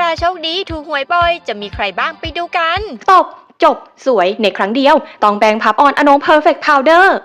ราโชคดีถูกหวยบ่อย จะมีใครบ้างไปดูกัน ตบ จบ สวยในครั้งเดียวต้องแปรงพับออนอโนเพอร์เฟกต์พาวเดอร์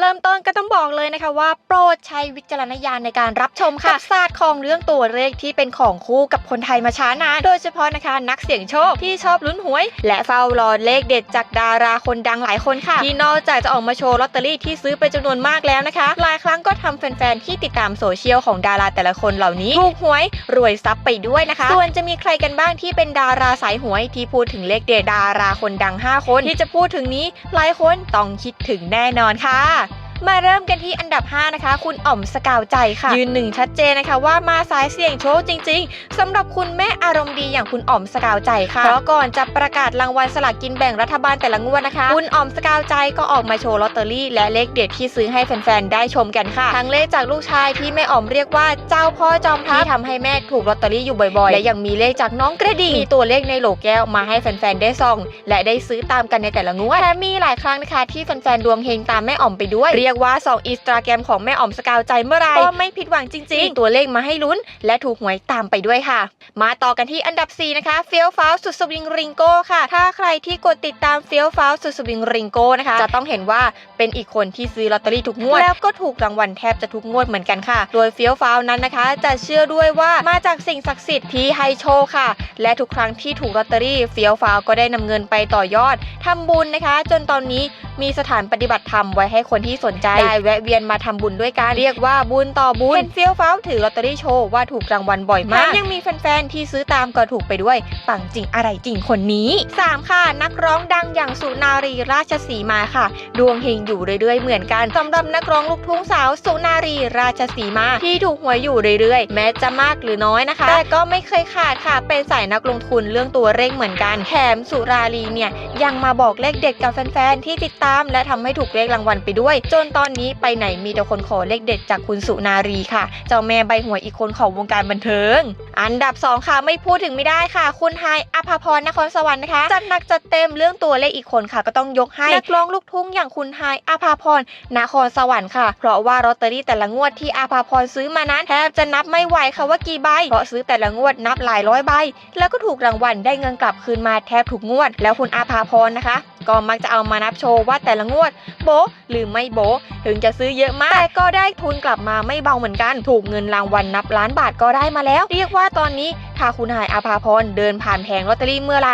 เริ่มต้นก็ต้องบอกเลยนะคะว่าโปรดใช้วิจารณญาณในการรับชมค่ะศาสตร์ของเรื่องตัวเลขที่เป็นของคู่กับคนไทยมาช้านานโดยเฉพาะนะคะนักเสี่ยงโชคที่ชอบลุ้นหวย และเฝ้ารอเลขเด็ดจากดาราคนดังหลายคนค่ะ ที่นอกจากจะออกมาโชว์ลอตเตอรี่ที่ซื้อไปจำนวนมากแล้วนะคะหลายครั้งก็ทำแฟนๆที่ติดตามโซเชียลของดาราแต่ละคนเหล่านี้ถูกหวยรวยทรัพย์ไปด้วยนะคะ ส่วนจะมีใครกันบ้างที่เป็นดาราสายหวยที่พูดถึงเลขเด็ดดาราคนดัง 5 คน ที่จะพูดถึงนี้หลายคนต้องคิดถึงแน่นอนค่ะ มาเริ่มกันที่อันดับ 5 นะคะ คุณอ่อมสกาวใจค่ะ ยืนหนึ่งชัดเจนนะคะว่ามาสายเสี่ยงโชคจริง ๆสำหรับคุณแม่อารมณ์ดีอย่างคุณอ่อมสกาวใจค่ะ เพราะก่อนจะประกาศรางวัลสลากกินแบ่งรัฐบาลแต่ละงวดนะคะ คุณอ่อมสกาวใจก็ออกมาโชว์ลอตเตอรี่ และเลขเด็ดที่ซื้อให้แฟนๆได้ชมกันค่ะ ทั้งเลขจากลูกชายที่แม่อ่อมเรียกว่าเจ้าพ่อจอมทัพที่ทำให้แม่ถูกลอตเตอรี่อยู่บ่อยๆ และยังมีเลขจากน้องกระดิ่งมีตัวเลขในโหลแก้วมาให้แฟนๆได้ส่อง และได้ซื้อตามกันในแต่ละงวดแถมมีหลายครั้งนะคะที่แฟนๆดวงเฮงตามแม่อ่อมไปด้วยเรียกว่าส่องอินสตาแกรมของแม่อ่อมสกาวใจเมื่อไหรก็ไม่ผิดหวังจริงๆ ตัวเลขมาให้ลุ้น และถูกหวยตามไปด้วยค่ะ มาต่อกันที่อันดับ 4 นะคะเฟี้ยวฟ้าวสุดสวิงริงโก้ค่ะ ถ้าใครที่กดติดตามเฟี้ยวฟ้าวสุดสวิงริงโก้นะคะ จะต้องเห็นว่าเป็นอีกคนที่ซื้อลอตเตอรี่ทุกงวด แล้วก็ถูกรางวัลแทบจะทุกงวดเหมือนกันค่ะ โดยเฟี้ยวฟ้าวนั้นนะคะ จะเชื่อด้วยว่ามาจากสิ่งศักดิ์สิทธิ์ที่ให้โชคค่ะ และทุกครั้งที่ถูกลอตเตอรี่เฟี้ยวฟ้าวก็ได้นำเงินไปต่อยอดทำบุญนะคะ จนตอนนี้ มีสถานปฏิบัติธรรมไว้ให้คนที่สนใจ ได้แวะเวียนมาทำบุญด้วยกันเรียกว่าบุญต่อบุญเป็นเฟี้ยวฟ้าวถือลอตเตอรี่โชว์ว่าถูกรางวัลบ่อยมาก ยังมีแฟนๆที่ซื้อตามก็ถูกไปด้วย ปังจริงอะไรจริงคนนี้ 3 ค่ะ นักร้องดังอย่างสุนารีราชสีมาค่ะ ดวงเฮงอยู่เรื่อยๆเหมือนกันสำหรับนักร้องลูกทุ่งสาวสุนารีราชสีมาที่ถูกหวยอยู่เรื่อยๆ แม้จะมากหรือน้อยนะคะ แต่ก็ไม่เคยขาดค่ะ เป็นสายนักลงทุนเรื่องตัวเลขเหมือนกันแถมสุรารีเนี่ยยังมาบอกเลขเด็ดกับแฟนๆที่ติดตามและทำให้ถูกเลขรางวัลไปด้วย จนตอนนี้ไปไหนมีแต่คนขอเลขเด็ดจากคุณสุนารีค่ะ เจ้าแม่ใบหวยอีกคนของวงการบันเทิง อันดับ 2 ค่ะไม่พูดถึงไม่ได้ค่ะ คุณไฮายอภพรนครสวรรค์นะคะจัดหนักจัดเต็มเรื่องตัวเลขอีกคนค่ะ ก็ต้องยกให้นักร้องลูกทุ่งอย่างคุณไฮายอภพรนครสวรรค์ค่ะ เพราะว่าลอตเตอรี่แต่ละงวดที่อาภาพรซื้อมานั้นแทบจะนับไม่ไหวค่ะว่ากี่ใบเพราะซื้อแต่ละงวดนับหลายร้อยใบ แล้วก็ถูกรางวัลได้เงินกลับคืนมาแทบทุกงวด แล้วคุณอาภาพรนะคะ ก็มักจะเอามานับโชว์ว่าแต่ละงวด โบหรือไม่โบถึงจะซื้อเยอะมากแต่ก็ได้ทุนกลับมาไม่เบาเหมือนกัน ถูกเงินรางวัลนับล้านบาทก็ได้มาแล้ว เรียกว่าตอนนี้ถ้าคุณหายอาภาพรเดินผ่านแผงลอตเตอรี่เมื่อไหร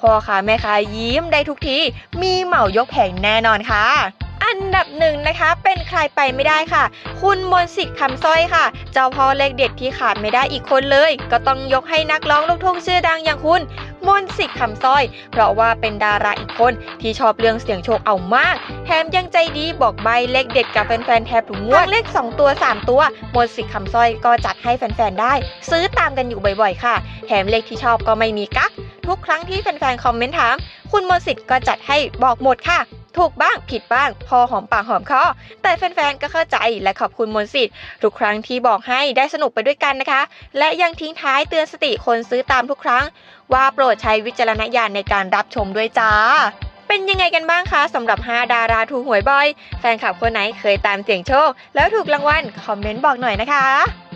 พ่อค้าแม่ค้ายิ้มได้ทุกที มีเหมายกแผงแน่นอนค่ะอันดับหนึ่งนะคะเป็นใครไปไม่ได้ค่ะ คุณมนสิทธิ์คำสร้อยค่ะ เจ้าพ่อเลขเด็ดที่ขาดไม่ได้อีกคนเลย ก็ต้องยกให้นักร้องลูกทุ่งชื่อดังอย่างคุณ มนสิทธิ์คำสร้อย เพราะว่าเป็นดาราอีกคนที่ชอบเรื่องเสียงโชคเอามาก แถมยังใจดีบอกใบเลขเด็ดกับแฟนๆแทบทุกงวดเลข 2 ตัว 3 ตัว มนสิทธิ์คำสร้อยก็จัดให้แฟนๆได้ ซื้อตามกันอยู่บ่อยๆ ค่ะ แถมเลขที่ชอบก็ไม่มีกั๊ก ทุกครั้งที่แฟนๆคอมเมนต์ถาม คุณมนสิทธิ์ก็จัดให้บอกหมดค่ะ ถูกบ้างผิดบ้าง พอหอมปากหอมคอแต่แฟนๆก็เข้าใจและขอบคุณมนสิทธิ์ทุกครั้งที่บอกให้ได้สนุกไปด้วยกันนะคะ และยังทิ้งท้ายเตือนสติคนซื้อตามทุกครั้ง ว่าโปรดใช้วิจารณญาณในการรับชมด้วยจ้าเป็นยังไงกันบ้างคะสำหรับ 5 ดาราถูกหวยบ่อย แฟนคลับคนไหนเคยตามเสี่ยงโชค แล้วถูกรางวัลคอมเมนต์บอกหน่อยนะคะ